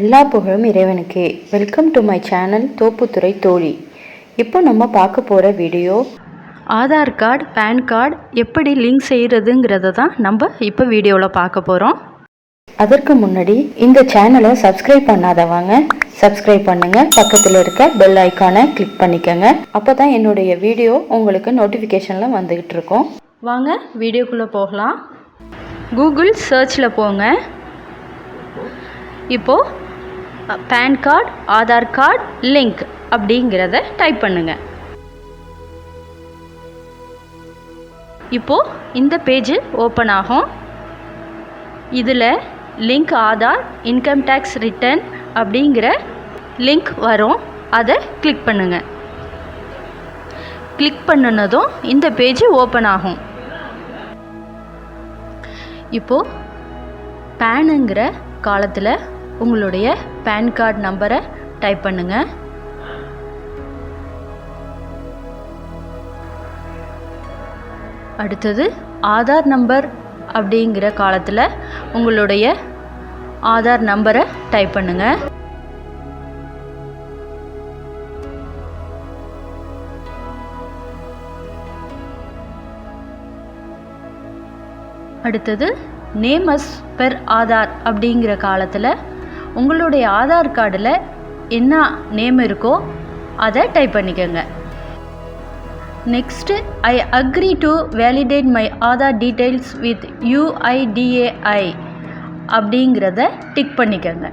எல்லா புகழும் இறைவனுக்கே. Welcome to my channel Thopputhurai தோழி இப்போ நம்ம பார்க்க போகிற video Aadhaar card PAN card எப்படி லிங்க் செய்கிறதுங்கிறத தான் நம்ம இப்போ வீடியோவில் பார்க்க போகிறோம் அதற்கு முன்னாடி இந்த சேனலை சப்ஸ்கிரைப் பண்ணாதவங்க சப்ஸ்கிரைப் பண்ணுங்க பக்கத்தில் இருக்க பெல் ஐக்கானை கிளிக் பண்ணிக்கோங்க. அப்போ தான் என்னுடைய வீடியோ உங்களுக்கு நோட்டிஃபிகேஷனில் வந்துகிட்டு இருக்கும். வாங்க வீடியோக்குள்ளே போகலாம். கூகுள் சர்ச்சில் போங்க. இப்போது PAN card Aadhaar card link அப்படிங்கிறத டைப் பண்ணுங்க. இப்போது இந்த பேஜ் ஓப்பன் ஆகும். இதில் link Aadhaar income tax return அப்படிங்கிற லிங்க் வரும். அதை கிளிக் பண்ணுங்கள் கிளிக் பண்ணினதும் இந்த பேஜ் ஓப்பன் ஆகும். இப்போது பேனுங்கிற காலத்தில் உங்களுடைய பேன் கார்டு நம்பரை டைப் பண்ணுங்கள் அடுத்தது ஆதார் நம்பர் அப்படிங்கிற காலத்தில் உங்களுடைய ஆதார் நம்பரை டைப் பண்ணுங்கள் அடுத்தது நேம் அஸ் பெர் ஆதார் அப்படிங்கிற காலத்தில் உங்களுடைய ஆதார் கார்டில் என்ன நேம் இருக்கோ அதை டைப் பண்ணிக்கோங்க. Next I agree to validate my Aadhaar details with UIDAI அப்படிங்கிறத டிக் பண்ணிக்கோங்க.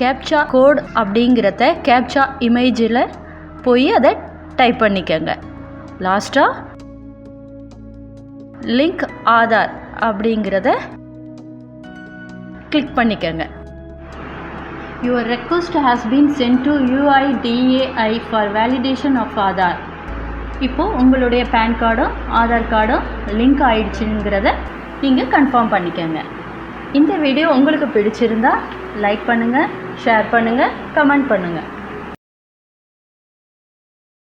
கேப்சா கோட் அப்படிங்கிறத கேப்சா இமேஜில் போய் அதை டைப் பண்ணிக்கோங்க. லாஸ்ட்டாக லிங்க் ஆதார் அப்படிங்கிறத கிளிக் பண்ணிக்கோங்க. Your request has been sent to UIDAI for validation of Aadhaar இப்போது உங்களுடைய பேன் கார்டும் ஆதார் கார்டும் லிங்க் ஆயிடுச்சுங்கிறத நீங்கள் கன்ஃபார்ம் பண்ணிக்கோங்க. இந்த வீடியோ உங்களுக்கு பிடிச்சிருந்தா லைக் பண்ணுங்கள் ஷேர் பண்ணுங்கள் கமெண்ட் பண்ணுங்கள்